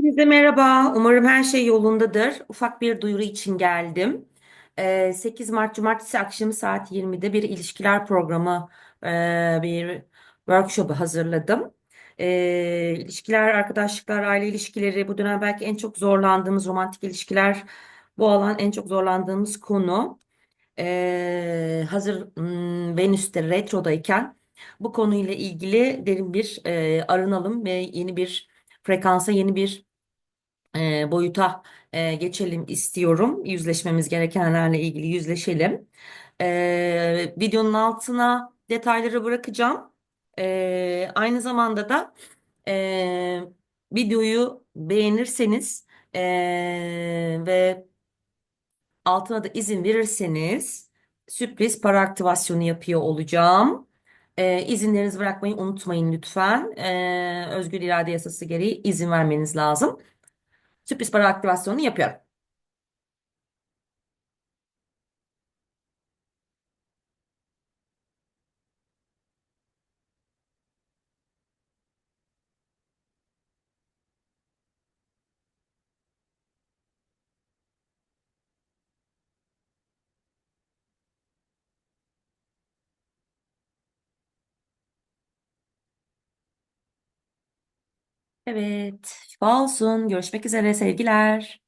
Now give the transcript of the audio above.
Hepinize merhaba. Umarım her şey yolundadır. Ufak bir duyuru için geldim. Ee, 8 Mart Cumartesi akşamı saat 20'de bir ilişkiler programı, e, bir workshop'u hazırladım. Ee, ilişkiler, arkadaşlıklar, aile ilişkileri bu dönem belki en çok zorlandığımız romantik ilişkiler bu alan en çok zorlandığımız konu. Ee, hazır hmm, Venüs'te retrodayken bu konuyla ilgili derin bir e, arınalım ve yeni bir frekansa, yeni bir e, boyuta e, geçelim istiyorum. Yüzleşmemiz gerekenlerle ilgili yüzleşelim. E, videonun altına detayları bırakacağım. E, aynı zamanda da e, videoyu beğenirseniz e, ve altına da izin verirseniz sürpriz para aktivasyonu yapıyor olacağım. E, izinlerinizi bırakmayı unutmayın lütfen. E, özgür irade yasası gereği izin vermeniz lazım. Sürpriz para aktivasyonunu yapıyorum. Evet, şifa olsun. Görüşmek üzere sevgiler.